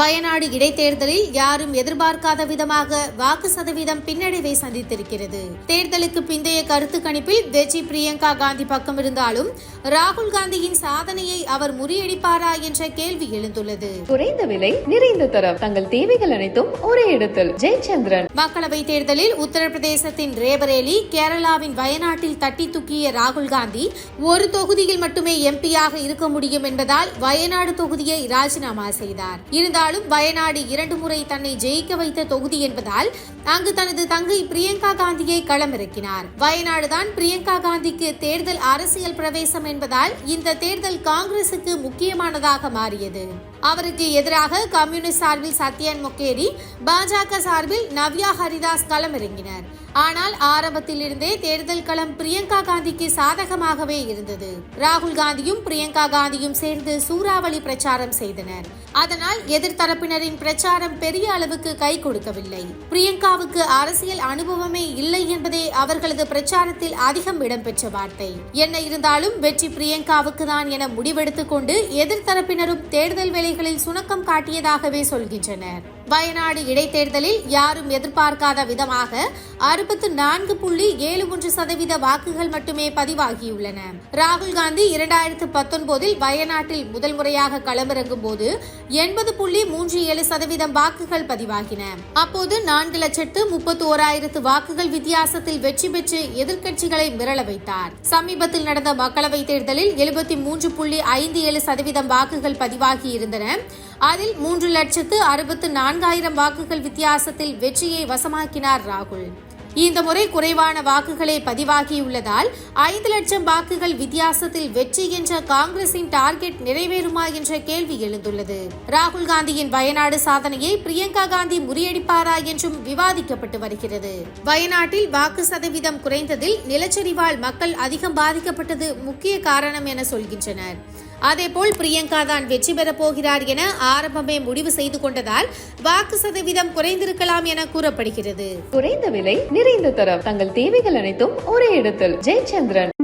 வயநாடு இடைத்தேர்தலில் யாரும் எதிர்பார்க்காத விதமாக வாக்கு சதவீதம் பின்னடைவை சந்தித்திருக்கிறது. தேர்தலுக்கு பிந்தைய கருத்து கணிப்பில் வெற்றி பிரியங்கா காந்தி பக்கம் இருந்தாலும் ராகுல் காந்தியின் சாதனையை அவர் முறியடிப்பாரா என்ற கேள்வி எழுந்துள்ளது. குறைந்த விலை நிறைந்த தரம். தங்கள் தேவைகள் அனைத்தும் ஒரே இடத்தில். ஜெயச்சந்திரன். மக்களவைத் தேர்தலில் உத்தரப்பிரதேசத்தின் ரேபரேலி கேரளாவின் வயநாட்டில் தட்டி தூக்கிய ராகுல் காந்தி ஒரு தொகுதியில் மட்டுமே எம்பியாக இருக்க முடியும் என்பதால் வயநாடு தொகுதியை ராஜினாமா செய்தார். இருந்தாலும் வயநாடு இரண்டு முறை தன்னை ஜெயிக்க வைத்த தொகுதி என்பதால் அங்கு தனது தங்கை பிரியங்கா காந்தியை களமிறக்கினார். வயநாடுதான் பிரியங்கா காந்திக்கு தேர்தல் அரசியல் பிரவேசம் என்பதால் இந்த தேர்தல் காங்கிரசுக்கு முக்கியமானதாக மாறியது. அவருக்கு எதிராக கம்யூனிஸ்ட் சார்பில் சத்யன் மொக்கேரி பாஜக சார்பில் நவ்யா ஹரிதாஸ் களமிறங்கினர். ஆனால் ஆரம்பத்தில் இருந்தே தேர்தல் களம் பிரியங்கா காந்திக்கு சாதகமாகவே இருந்தது. ராகுல் காந்தியும் பிரியங்கா காந்தியும் சேர்ந்து சூறாவளி பிரச்சாரம் செய்தனர். அதனால் எதிர்த்தரப்பினரின் பிரச்சாரம் பெரிய அளவுக்கு கை கொடுக்கவில்லை. பிரியங்காவுக்கு அரசியல் அனுபவமே இல்லை என்பதே அவர்களது பிரச்சாரத்தில் அதிகம் இடம்பெற்ற வார்த்தை. என்ன இருந்தாலும் வெற்றி பிரியங்காவுக்கு தான் என முடிவெடுத்துக் கொண்டு எதிர்த்தரப்பினரும் தேர்தல் வேலைகளில் சுணக்கம் காட்டியதாகவே சொல்கின்றனர். வயநாடு இடைத்தேர்தலில் யாரும் எதிர்பார்க்காத விதமாக அறுபத்து நான்கு புள்ளி ஏழு ஒன்று சதவீத வாக்குகள் மட்டுமே பதிவாகியுள்ளன. ராகுல் காந்தி இரண்டாயிரத்து பத்தொன்பதில் வயநாட்டில் முதல் முறையாக களமிறங்கும் போது எண்பது புள்ளி மூன்று ஏழு சதவீதம் வாக்குகள் பதிவாகின. அப்போது நான்கு லட்சத்து முப்பத்தி ஓராயிரத்து வாக்குகள் வித்தியாசத்தில் வெற்றி பெற்று எதிர்க்கட்சிகளை மிரள வைத்தார். சமீபத்தில் நடந்த மக்களவைத் தேர்தலில் எழுபத்தி மூன்று புள்ளி ஐந்து ஏழு சதவீதம் வாக்குகள் பதிவாகி இருந்தன அதில் மூன்று லட்சத்து அறுபத்து நான்காயிரம் வாக்குகள் வித்தியாசத்தில் வெற்றியை வசமாக்கினார் ராகுல். இந்த முறை குறைவான வாக்குகளே பதிவாகியுள்ளதால் ஐந்து லட்சம் வாக்குகள் வித்தியாசத்தில் வெற்றி என்ற காங்கிரசின் டார்கெட் நிறைவேறுமா என்ற கேள்வி எழுந்துள்ளது. ராகுல் காந்தியின் வயநாடு சாதனையை பிரியங்கா காந்தி முறியடிப்பாரா என்றும் விவாதிக்கப்பட்டு வருகிறது. வயநாட்டில் வாக்கு சதவீதம் குறைந்ததில் நிலச்சரிவால் மக்கள் அதிகம் பாதிக்கப்பட்டது முக்கிய காரணம் என சொல்கின்றனர். அதேபோல் பிரியங்கா தான் வெற்றி பெறப் போகிறார் என ஆரம்பமே முடிவு செய்து கொண்டதால் வாக்கு சதவீதம் குறைந்திருக்கலாம் என கூறப்படுகிறது. குறைந்த விலை நிறைந்த தரம். தங்கள் தேவைகள் அனைத்தும் ஒரே இடத்தில். ஜெயச்சந்திரன்.